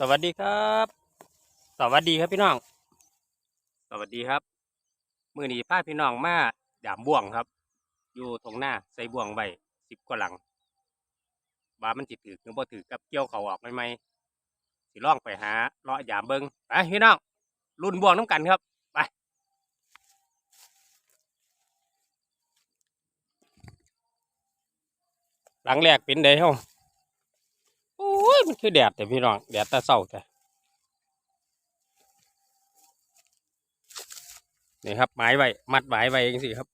สวัสดีครับ สวัสดีครับพี่น้อง สวัสดีครับ มือหนี้าพี่น้องมาหยามบ่วงครับ อยู่ตรงหน้าใส่บ่วงไว้สิบกว่าหลังว่ามันจิตถือหรือบ่ถือกับเกี่ยวเขาออกไหมๆสิล่องไปหาเลาะหยามเบิงไปพี่น้องรุ่นบ่วงน้ำกันครับไปหลังแรกเป็นไดเฮ้ มันคือแดดแต่พี่น้องแดดแตาเศร้าแต่นี่ครับไม้ไว้ มัดไม้ไว้เองสิครับ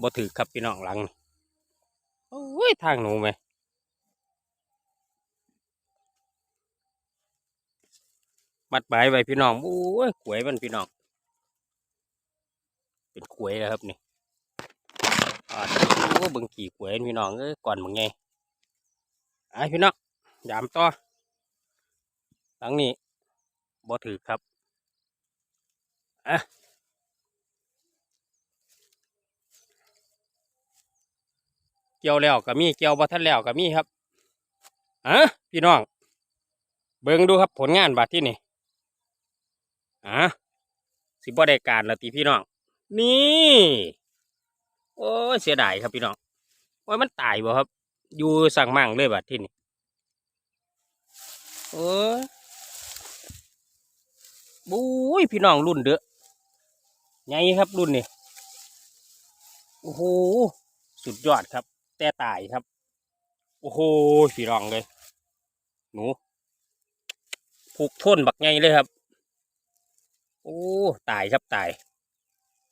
บ่ถือครับพี่น้องหลังโอ้ยทางหนูไหมมัดไม้ไว้พี่น้องโอ้ยขวยมันพี่น้อง เป็นขวยแล้วครับนี่อ่า อ้เบิ่งกี่ขวยพี่น้องเอ้ก่อนมึงไงไอ้พี่น้องยามต่อหลังนี้บ่ถือครับอะเกี่ยวแล้วก็มีเกี่ยวบ่ทันแล้วก็มีครับอะพี่น้อง เบิ่งดูครับผลงานบัดที่นี่อะสิบ่ได้การล้วติพี่น้อง นี่ โอ้เสียดายครับพี่น้องว่ามันตายบ่ครับ อยู่สั่งมั่งเลยบัดที่นี่โอ้บุ้ยพี่น้องรุ่นเด้อไงครับรุ่นนี่โอ้โหสุดยอดครับ แต่ตายครับ โอ้โหพี่น้องเลย หนูผูกทนบักไงเลยครับ โอ้ตายครับตาย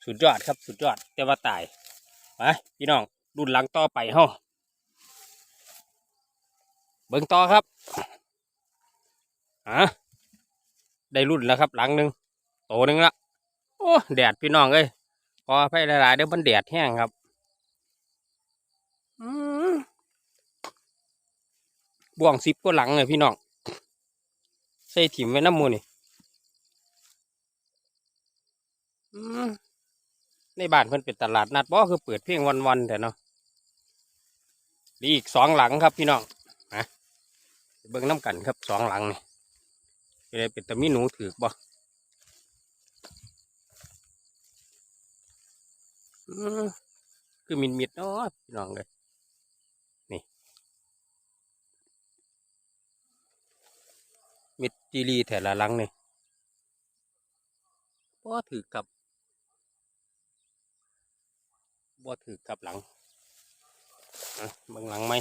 สุดยอดครับ สุดยอดแต่ว่าตาย ไปพี่น้องรุ่นหลังต่อไปเฮาเบิ่งต่อครับอะได้รุ่นแล้วครับ หลังหนึ่งโตหนึ่งละโอ้แดดพี่น้องเอ้ยขอให้หลายๆเดี๋ยวมันแดดแห้งครับบ่วงสิบก็หลังเลยพี่น้องใส่ถิ่มไว้น้ำมูนี่อืม ในบ้านเพิ่นเป็นตลาดนัดบ่คือเปิดเพียงวันๆแต่เนาะดีอีกสองหลังครับพี่น้องนะเบิ่งน้ำกันครับสองหลังนี่เป็นไรเป็นตะมีหนูถือบ่อคือมิดมิดเนาะพี่น้องเลยนี่มิดจีรีแต่ละหลังนี่บ่ถือกับ บ่ถือกับหลังอะเบิ่งหลังไหม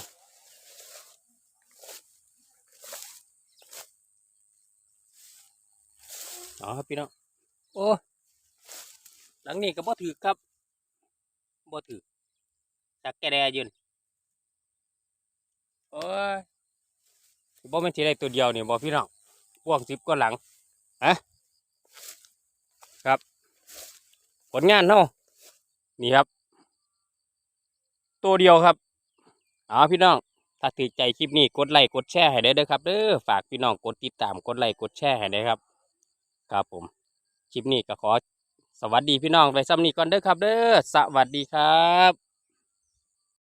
อ๋อครับพี่น้องโอ้หลังนี้ก็บ่ถือครับบ่ถือจากแกแดยืนโอ้ยบ่แม่นสิได้ตัวเดียวนี่บ่พี่น้องพวงสิบก็หลังฮะครับ ผลงานเนาะนี่ครับ ตัวเดียวครับเอาพี่น้อง ถ้าติดใจคลิปนี้กดไลค์กดแชร์ให้ได้เด้อครับเด้อฝากพี่น้องกดติดตามกดไลค์กดแชร์ให้ได้ครับ ครับผม คลิปนี้ก็ขอสวัสดีพี่น้องไปซ้ำนี้ก่อนเด้อครับ เด้อสวัสดีครับ